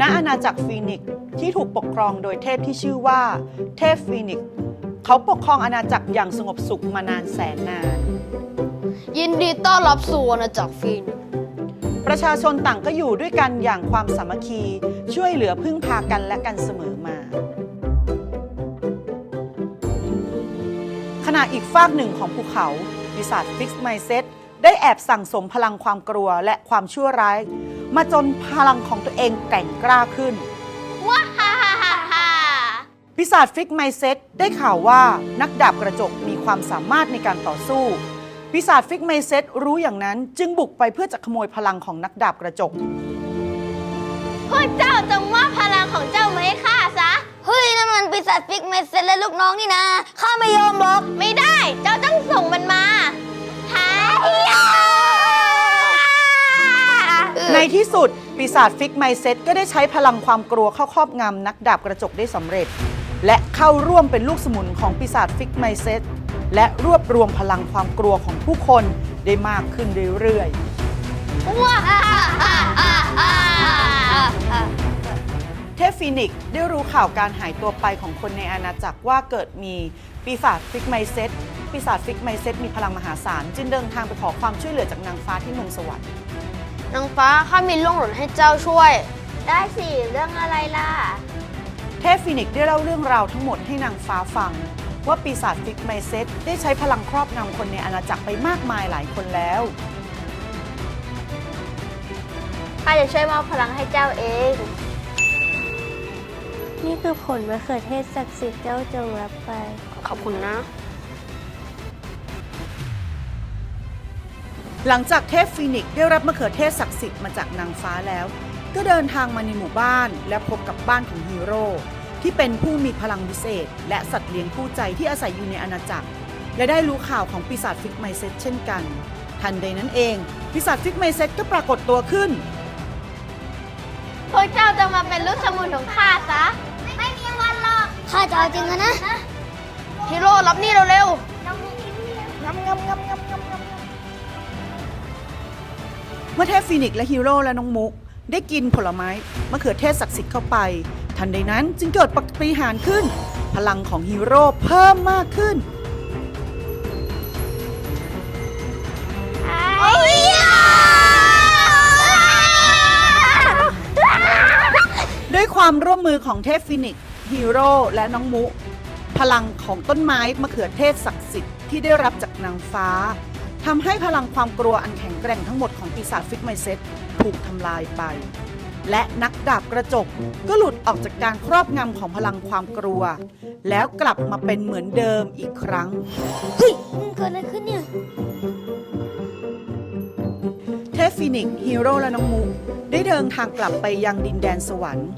ณอาณาจักรฟีนิกซ์ที่ถูกปกครองโดยเทพที่ชื่อว่า เทพฟีนิกซ์เขาปกครองอาณาจักรอย่างสงบสุขมานานแสนนาน ยินดีต้อนรับสู่อาณาจักรฟินประชาชนต่างก็อยู่ด้วยกันอย่างความสามัคคี ช่วยเหลือพึ่งพากันและกันเสมอมา ขณะอีกฝากหนึ่งของภูเขาปีศาจฟิกซ์ไมเซต ได้แอบสั่งสมพลังความกลัวและความชั่วร้าย มาจนพลังของตัวเองแกร่งกล้าขึ้น ว้าฮ่าฮ่าฮ่าฮ่าปีศาจฟิกไมเซตได้ข่าวว่านักดาบกระจกมีความสามารถในการต่อสู้ ปีศาจฟิกไมเซตรู้อย่างนั้นจึงบุกไปเพื่อจะขโมยพลังของนักดาบกระจก พวกเจ้าจงมอบพลังของเจ้ามาให้ข้าซะ เฮ้ยนั่นมันปีศาจฟิกเมสเซนและลูกน้องนี่นะข้าไม่ยอมหรอก ไม่ได้ เจ้าต้องส่งมันมา ที่สุด ปีศาจฟิกไมเซตก็ได้ใช้พลังความกลัวเข้าครอบงำนักดาบกระจกได้สำเร็จ และเข้าร่วมเป็นลูกสมุนของปีศาจฟิกไมเซตและรวบรวมพลังความกลัวของผู้คนได้มากขึ้นเรื่อยๆเทพฟีนิกได้รู้ข่าวการหายตัวไปของคนในอาณาจักรว่าเกิดมีปีศาจฟิกไมเซตปีศาจฟิกไมเซตมีพลังมหาศาล จึงเดินทางไปขอความช่วยเหลือจากนางฟ้าที่เมืองสวรรค์ นางฟ้าข้ามีเรื่องหล่นให้เจ้าช่วย ได้สิเรื่องอะไรล่ะ เทพฟีนิกซ์ได้เล่าเรื่องราวทั้งหมดให้นางฟ้าฟัง ว่าปีศาจฟิกไมเซตได้ใช้พลังครอบงำคนในอาณาจักรไปมากมายหลายคนแล้ว ข้าจะช่วยมอบพลังให้เจ้าเอง นี่คือผลมะเขือเทศศักดิ์สิทธิ์เจ้าจงรับไป ขอบคุณนะ หลังจากเทพฟีนิกซ์ได้รับมะเขือเทศศักดิ์สิทธิ์มาจากนางฟ้าแล้ว ก็เดินทางมาในหมู่บ้านและพบกับบ้านของฮีโร่ที่เป็นผู้มีพลังวิเศษ และสัตว์เลี้ยงคู่ใจที่อาศัยอยู่ในอาณาจักร และได้รู้ข่าวของปีศาจฟิกไมเซตเช่นกัน ทันใดนั้นเองปีศาจฟิกไมเซตก็ปรากฏตัวขึ้น พวกเจ้าจะมาเป็นลูกสมุนของข้าซะ ไม่มีวันหรอก ข้าจะเอาจริงนะฮีโร่รับนี่เร็ว เมื่อเทพฟีนิกซ์และฮีโร่และน้องมุก ได้กินผลไม้มะเขือเทศศักดิ์สิทธิ์เข้าไป ทันใดนั้นจึงเกิดปฏิหารย์ขึ้น พลังของฮีโร่เพิ่มมากขึ้น ด้วยความร่วมมือของเทพฟินิกซ์ฮีโร่และน้องมุ พลังของต้นไม้มะเขือเทศศักดิ์สิทธิ์ที่ได้รับจากนางฟ้า ทำให้พลังความกลัวอันแข็งแกร่งทั้งหมดของปีศาจฟิกไมเซตถูกทำลายไป และนักดาบกระจกก็หลุดออกจากการครอบงำของพลังความกลัว แล้วกลับมาเป็นเหมือนเดิมอีกครั้ง เฮ้ยมันเกิดอะไรขึ้นเนี่ย เทพฟินิกซ์ฮีโร่และน้องมุได้เดินทางกลับไปยังดินแดนสวรรค์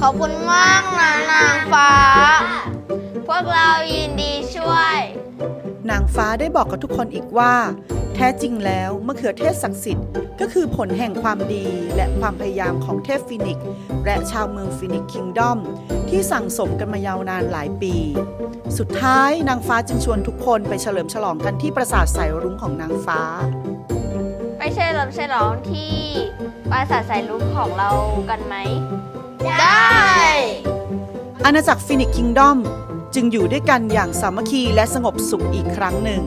ขอบคุณมากนะนางฟ้า พวกเรายินดีช่วย นางฟ้าได้บอกกับทุกคนอีกว่า แท้จริงแล้วมะเขือเทศศักดิ์สิทธิ์ก็คือผลแห่งความดีและความพยายามของเทพฟินิกซ์และชาวเมืองฟินิกซ์คิงดอมที่สั่งสมกันมายาวนานหลายปี สุดท้ายนางฟ้าจึงชวนทุกคนไปเฉลิมฉลองกันที่ปราสาทสายรุ้งของนางฟ้าไม่ใช่ลำใช่ร้องที่ปราสาทสายลุกของเรากันไหม ได้ อาณาจักรฟินิกซ์คิงดอม จึงอยู่ด้วยกันอย่างสามัคคีและสงบสุขอีกครั้งหนึ่ง